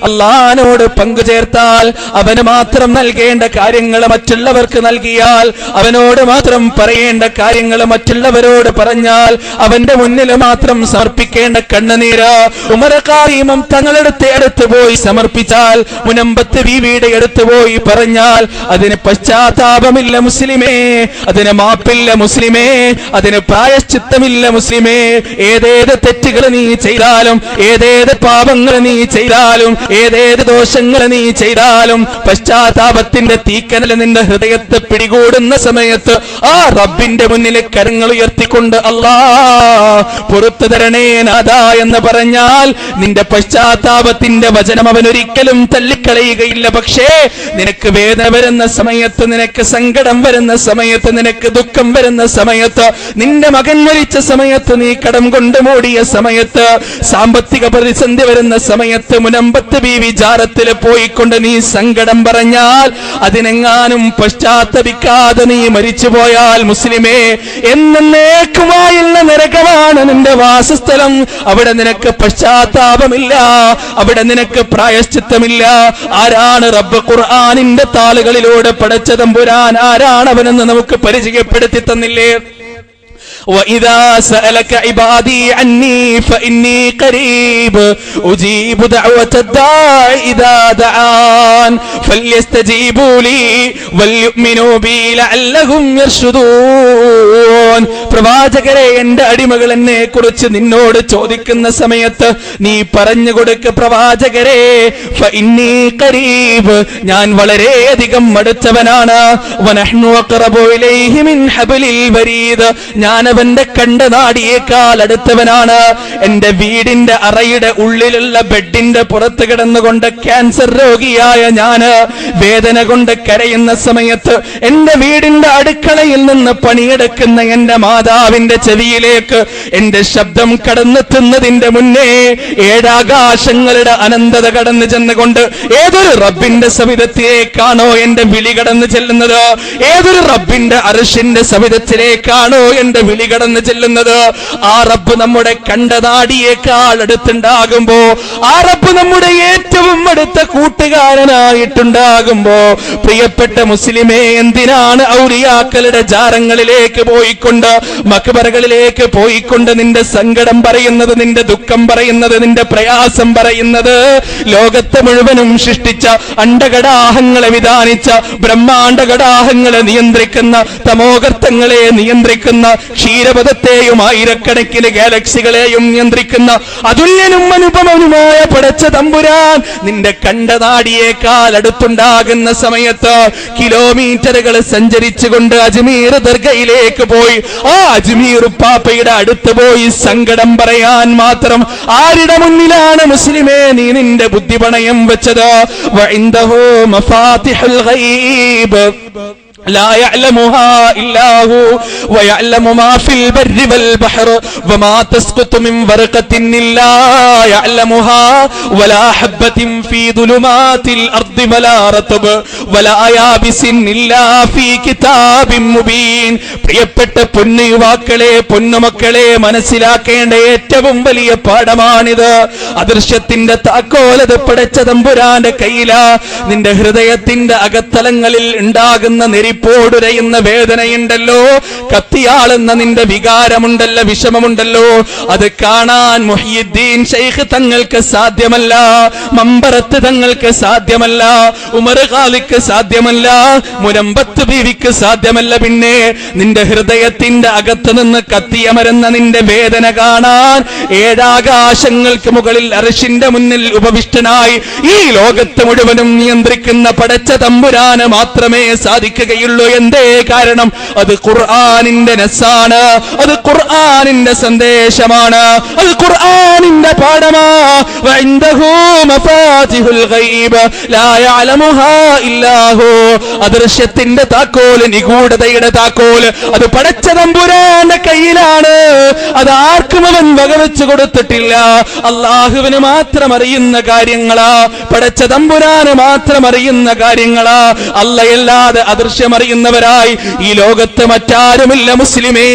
അള്ളഹാനോട് പങ്കു ചേർത്താൽ അവന് മാത്രം നൽകേണ്ട കാര്യങ്ങൾ മറ്റുള്ളവർക്ക് നൽകിയാൽ അവനോട് മാത്രം പറയേണ്ട കാര്യങ്ങൾ മറ്റുള്ളവരോട് പറഞ്ഞാൽ അവന്റെ മുന്നിൽ മാത്രം സമർപ്പിക്കേണ്ട കണ്ണുനീര്. ഉമരക്കാരിമം തങ്ങളെടുത്ത് എടുത്തു പോയി സമർപ്പിച്ചാൽ മുനമ്പത്ത് ബീവിയുടെ എടുത്തു പോയി പറഞ്ഞാൽ അതിന് പശ്ചാത്താപമില്ല മുസ്ലിമേ അതിന് മാപ്പില്ല മുസ്ലിമേ അതിന് പ്രായശ്ചിത്തമില്ല മുസ്ലിമേ. ഏതേത് തെറ്റുകൾ നീ ചെയ്താലും ഏതേത് പാപങ്ങൾ നീ ചെയ്താലും ഏതേത് ദോഷങ്ങൾ നീ ചെയ്താലും പശ്ചാത്താപത്തിന്റെ തീക്കനൽ നിന്റെ ഹൃദയത്തെ പിടികൂടുന്ന സമയത്ത് ആ റബ്ബിന്റെ മുന്നിലെ കരങ്ങൾ ഉയർത്തിക്കൊണ്ട് അല്ലാ പുറത്തു തരണേ നാദാ എന്ന് പറഞ്ഞാൽ നിന്റെ പശ്ചാത്താപത്തിന്റെ വചനം അവൻ ഒരിക്കലും തള്ളിക്കളയുകയില്ല. പക്ഷേ നിനക്ക് വേദന വരുന്ന സമയത്ത് നിനക്ക് സങ്കടം വരുന്ന സമയത്ത് നിനക്ക് ദുഃഖം വരുന്ന സമയത്ത് നിന്റെ മകൻ മരിച്ച സമയത്ത് നീ കടം കൊണ്ട് മൂടിയ സമയത്ത് സാമ്പത്തിക പ്രതിസന്ധി വരുന്ന സമയത്ത് മുനമ്പത്ത് ബി വിചാരത്തിൽ പോയിക്കൊണ്ട് നീ സങ്കടം പറഞ്ഞാൽ അതിനെങ്ങാനും പശ്ചാത്തപിക്കാതെ നീ മരിച്ചു പോയാൽ മുസ്ലിമേ എന്നേക്കുമായുള്ള നരകമാണ് നിന്റെ വാസസ്ഥലം. അവിടെ നിനക്ക് പശ്ചാത്താപമില്ല അവിടെ നിനക്ക് പ്രായശ്ചിത്തമില്ല. ആരാണ് റബ്ബ് ഖുർആാനിന്റെ താളുകളിലൂടെ പടച്ച തമ്പുരാൻ? ആരാണ് അവനെന്ന് നമുക്ക് പരിചയപ്പെടുത്തി തന്നില്ലേ? وإذا سألك عبادي عني فإني قريب أجيب دعوة الداع إذا دعان فليستجيبوا لي وليؤمنوا بي لعلهم يرشدون പ്രവാചകരെ എന്റെ അടിമകൾ എന്നെ കുറിച്ച് നിന്നോട് ചോദിക്കുന്ന സമയത്ത് നീ പറഞ്ഞു കൊടുക്ക പ്രവാചകരെ ഫഇന്നീ ഖരീബ് ഞാൻ വളരെയധികം അടുത്തവനാണ് വനഹ്നു അഖറബു ഇലൈഹി മിൻ ഹബ്ലിൽ വരീദ് ഞാൻ അവന്റെ കണ്ട നാടിയേക്കാൾ അടുത്തവനാണ്. എന്റെ വീടിന്റെ അറയുടെ ഉള്ളിലുള്ള ബെഡിന്റെ പുറത്ത് കിടന്നുകൊണ്ട് ക്യാൻസർ രോഗിയായ ഞാൻ വേദന കൊണ്ട് കരയുന്ന സമയത്ത് എന്റെ വീടിന്റെ അടുക്കളയിൽ നിന്ന് പണിയെടുക്കുന്ന എന്റെ മാതാവിന്റെ ചെവിയിലേക്ക് എന്റെ ശബ്ദം കടന്നെത്തുന്നതിന്റെ മുന്നേ ഏഴാകാശങ്ങളുടെ അനന്തത കടന്നു ചെന്നുകൊണ്ട് ഏതൊരു റബ്ബിന്റെ സവിധത്തിലേക്കാണോ എന്റെ വിളി കടന്നു ചെല്ലുന്നത്? ഏതൊരു റബ്ബിന്റെ അറിഷിന്റെ സവിധത്തിലേക്കാണോ എന്റെ വിളി കടന്നു ചെല്ലുന്നത്. ആ റബ്ബ് നമ്മുടെ കണ്ടതാടിയേക്കാൾ അടുത്തുണ്ടാകുമ്പോ ആ റബ്ബ് നമ്മുടെ ഏറ്റവും അടുത്ത കൂട്ടുകാരനായിട്ടുണ്ടാകുമ്പോ പ്രിയപ്പെട്ട മുസ്ലിമേ എന്തിനാണ് ഔലിയാക്കളുടെ ജാരങ്ങളിലേക്ക് പോയിക്കൊണ്ട് മക്ബറകളിലേക്ക് പോയിക്കൊണ്ട് നിന്റെ സങ്കടം പറയുന്നത് നിന്റെ ദുഃഖം പറയുന്നത് നിന്റെ പ്രയാസം പറയുന്നത്? ലോകത്തെ മുഴുവനും സൃഷ്ടിച്ച അണ്ടകടാഹങ്ങളെ വിധാനിച്ച ബ്രഹ്മാണ്ടകടാഹങ്ങളെ നിയന്ത്രിക്കുന്ന തമോകർത്തങ്ങളെ നിയന്ത്രിക്കുന്ന ക്ഷീരപഥത്തെയും ആയിരക്കണക്കിന് ഗാലക്സികളെയും നിയന്ത്രിക്കുന്ന അതുല്യനും അനുപമനുമായ പടച്ച തമ്പുരാൻ നിന്റെ കണ്ടനാടിയേക്കാൾ അടുത്തുണ്ടാകുന്ന സമയത്ത് കിലോമീറ്ററുകൾ സഞ്ചരിച്ചുകൊണ്ട് അജ്മീർ ദർഗയിലേക്ക് പോയി. ആ അജ്മീർ പാപ്പയുടെ അടുത്ത് പോയി സങ്കടം പറയാൻ മാത്രം ആരുടെ മുന്നിലാണ് മുസ്ലിമേ നീ നിന്റെ ബുദ്ധിപണയം വെച്ചത്? വൈന്ദഹോ മഫാത്തിഹുൽ ഗൈബ്. لا يعلمها إلا هو ويعلم ما في البر والبحر وما تسقط من ورقة إلا يعلمها ولا حبة في ظلمات الأرض ولا رطب ولا يابس إلا في كتاب مبين പ്രിയപ്പെട്ട പൊന്നു യുവാക്കളെ പൊന്നുമക്കളെ മനസ്സിലാക്കേണ്ട ഏറ്റവും വലിയ പാഠമാണിത് അദൃശ്യത്തിന്റെ താക്കോലത് പടച്ച തമ്പുരാന്റെ കയ്യിലാ നിന്റെ ഹൃദയത്തിന്റെ അകത്തലങ്ങളിൽ ഉണ്ടാകുന്ന നെരിപ്പോടുരയുന്ന വേദനയുണ്ടല്ലോ. കത്തിയാളുന്ന നിന്റെ വികാരമുണ്ടല്ലോ വിഷമമുണ്ടല്ലോ. അത് കാണാൻ മുഹിയുദ്ദീൻ ഷെയ്ഖ് തങ്ങൾക്ക് സാധ്യമല്ല. മമ്പറത്ത് തങ്ങൾക്ക് സാധ്യമല്ല. ഉമർ ഖാലിക്ക് സാധ്യമല്ല. മുരമ്പത്ത് ബീവിക്ക് സാധ്യമല്ല പിന്നെ. നിന്റെ ഹൃദയത്തിന്റെ അകത്ത് നിന്ന് കത്തിയമരുന്ന നിന്റെ വേദന കാണാൻ ഏഴാകാശങ്ങൾക്ക് മുകളിൽ അറിഷിന്റെ മുന്നിൽ ഉപവിഷ്ടനായി ഈ ലോകത്ത് മുഴുവനും നിയന്ത്രിക്കുന്ന പടച്ച തമ്പുരാന് മാത്രമേ സാധിക്കുകയുള്ളൂ. പറയുള്ളൂ എന്തേ കാരണം? അത് ഖുർആാനിന്റെ നസാണ് അത് ഖുർആാനിന്റെ സന്ദേശമാണ്. അത് ഖുർആാനിന്റെ പാഠമാലമുഹു അദൃശ്യത്തിന്റെ താക്കോൽ നിഗൂഢതയുടെ താക്കോൽ. അത് പടച്ച തമ്പുരാന്റെ കയ്യിലാണ്. അത് ആർക്കും അവൻ വകവെച്ചു കൊടുത്തിട്ടില്ല. അള്ളാഹുവിന് മാത്രം അറിയുന്ന കാര്യങ്ങളാ. പടച്ച തമ്പുരാന് മാത്രം അറിയുന്ന കാര്യങ്ങളാ അല്ലയല്ലാതെ അദൃശ്യം അദൃശ്യമറിയുന്നവരായി ഈ ലോകത്ത് മറ്റാരുമില്ല മുസ്ലിമേ.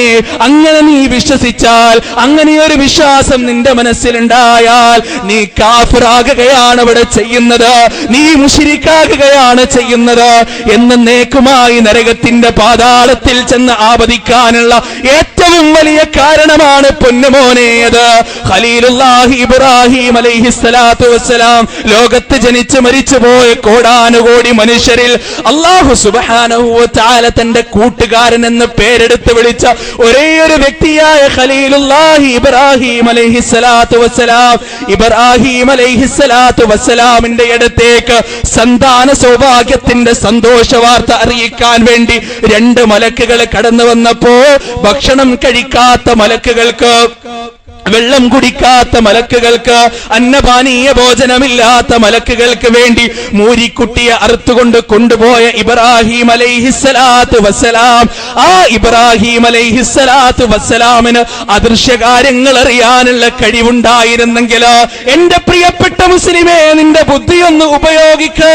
അങ്ങനെ നീ വിശ്വസിച്ചാൽ അങ്ങനെ ഒരു വിശ്വാസം നിന്റെ മനസ്സിലുണ്ടായാൽ നീ കാഫിറാകുകയാണ് ഇവിടെ ചെയ്യുന്നത്. നീ മുഷിരിക്കാകുകയാണ് ചെയ്യുന്നത്. എന്നേക്കുമായി നരകത്തിന്റെ പാതാളത്തിൽ ചെന്ന് ആപതിക്കാനുള്ള ഏറ്റവും വലിയ കാരണമാണ് പൊന്നുമോനേത് ഖലീലുല്ലാഹി ഇബ്രാഹിം അലൈഹിസ്സലാത്തു വസ്സലാം ലോകത്ത് ജനിച്ച് മരിച്ചു പോയ കോടാനുകോടി മനുഷ്യരിൽ അള്ളാഹു സുബ്ഹാനഹു തആല തന്റെ കൂട്ടുകാരൻ എന്ന് പേരെടുത്ത് വിളിച്ച ഒരേ ഒരു വ്യക്തിയായ ഖലീലുല്ലാഹി ഇബ്രാഹിം അലൈഹിസ്സലാത്തു വസ്സലാം. ഇബ്രാഹിം അലൈഹിസ്സലാത്തു വസ്സലാമിന്റെ അടുത്തേക്ക് സന്താന സൗഭാഗ്യത്തിന്റെ സന്തോഷ വാർത്ത അറിയിക്കാൻ വേണ്ടി രണ്ട് മലക്കുകൾ കടന്നു വന്നപ്പോ ഭക്ഷണം കഴിക്കാത്ത മലക്കുകൾക്ക് വെള്ളം കുടിക്കാത്ത മലക്കുകൾക്ക് അന്നപാനീയ ഭോജനമില്ലാത്ത മലക്കുകൾക്ക് വേണ്ടി മൂരിക്കുട്ടിയെ അറുത്തുകൊണ്ട് കൊണ്ടുപോയ ഇബ്രാഹിം അലൈഹിസ്സലാത്ത് വസ്സലാം. ആ ഇബ്രാഹിം അലൈഹിസ്സലാത്ത് വസ്സലാമിന് അദൃശ്യകാര്യങ്ങൾ അറിയാനുള്ള കഴിവുണ്ടായിരുന്നെങ്കിൽ എന്റെ പ്രിയപ്പെട്ട മുസ്ലിമേ നിന്റെ ബുദ്ധിയൊന്ന് ഉപയോഗിക്ക്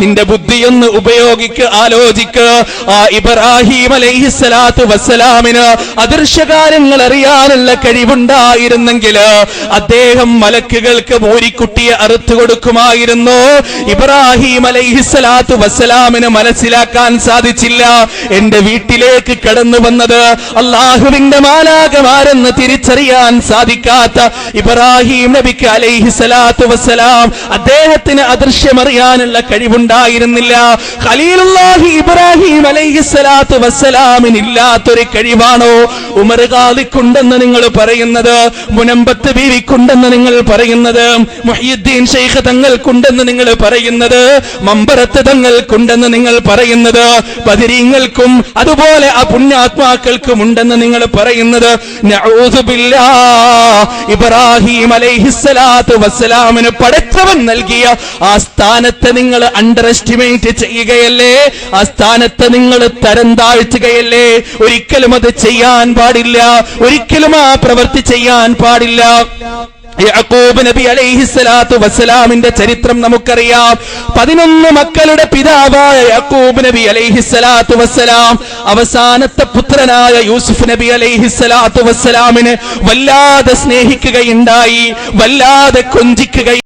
നിന്റെ ബുദ്ധിയൊന്ന് ഉപയോഗിക്ക് ആലോചിക്ക്. ആ ഇബ്രാഹിം അലൈഹിസ്സലാത്ത് വസ്സലാമിന് അദൃശ്യകാര്യങ്ങൾ അറിയാനുള്ള കഴിവുണ്ടായി ഉണ്ടായിരുന്നെങ്കിൽ അദ്ദേഹം മലക്കുകൾക്ക് മോരിക്കുട്ടിയെ അറുത്തു കൊടുക്കുമായിരുന്നു. ഇബ്രാഹിം അലൈഹിസ്സലാത്തു വസ്സലാമിന് മനസ്സിലാക്കാൻ സാധിച്ചില്ല. എന്റെ വീട്ടിലേക്ക് കടന്നു വന്നത് അള്ളാഹുവിന്റെ മാലാകമാരെന്ന് തിരിച്ചറിയാൻ സാധിക്കാത്ത ഇബ്രാഹിം നബിക്ക് അലൈഹിസ്സലാത്തു വസ്സലാം അദ്ദേഹത്തിന് അദൃശ്യമറിയാനുള്ള കഴിവുണ്ടായിരുന്നില്ല. ഖലീലുല്ലാഹി ഇബ്രാഹിം അലൈഹിസ്സലാത്തു വസ്സലാമിനില്ലാത്തൊരു കഴിവാണോ? ഉമർ ഖാലിക്കുണ്ടെന്ന് നിങ്ങൾ പറയുന്നത് മുനമ്പത്ത് ബീവിക്കുണ്ടെന്ന് നിങ്ങൾ പറയുന്നത് മുഹിയുദ്ദീൻ ഷെയ്ഖ് തങ്ങൾക്കുണ്ടെന്ന് നിങ്ങൾ പറയുന്നത് മമ്പറത്ത് തങ്ങൾക്കുണ്ടെന്ന് നിങ്ങൾ പറയുന്നത് ബദരീങ്ങൾക്കും അതുപോലെ ആ പുണ്യാത്മാക്കൾക്കും ഉണ്ടെന്ന് നിങ്ങൾ പറയുന്നത്. ഇബ്രാഹിം അലൈഹിസ്സലാത്തു വസ്സലാമിന് പടച്ചവൻ നൽകിയ ആ സ്ഥാനത്തെ നിങ്ങൾ അണ്ടർ എസ്റ്റിമേറ്റ് ചെയ്യുകയല്ലേ? ആ സ്ഥാനത്തെ നിങ്ങൾ തരം താഴ്ത്തുകയല്ലേ? ഒരിക്കലും അത് ചെയ്യാൻ പാടില്ല. ഒരിക്കലും ആ പ്രവൃത്തി ചെയ്യാൻ പാടില്ല. യാക്കൂബ് നബി അലൈഹിസ്സലാത്തു വസ്സലാമിന്റെ ചരിത്രം നമുക്കറിയാം. പതിനൊന്ന് മക്കളുടെ പിതാവായ യാക്കൂബ് നബി അലൈഹിസ്സലാത്തു വസ്സലാം അവസാനത്തെ പുത്രനായ യൂസുഫ് നബി അലൈഹിസ്സലാത്തു വസ്സലാമിന് വല്ലാതെ സ്നേഹിക്കുകയുണ്ടായി വല്ലാതെ കൊഞ്ചിക്കുകയും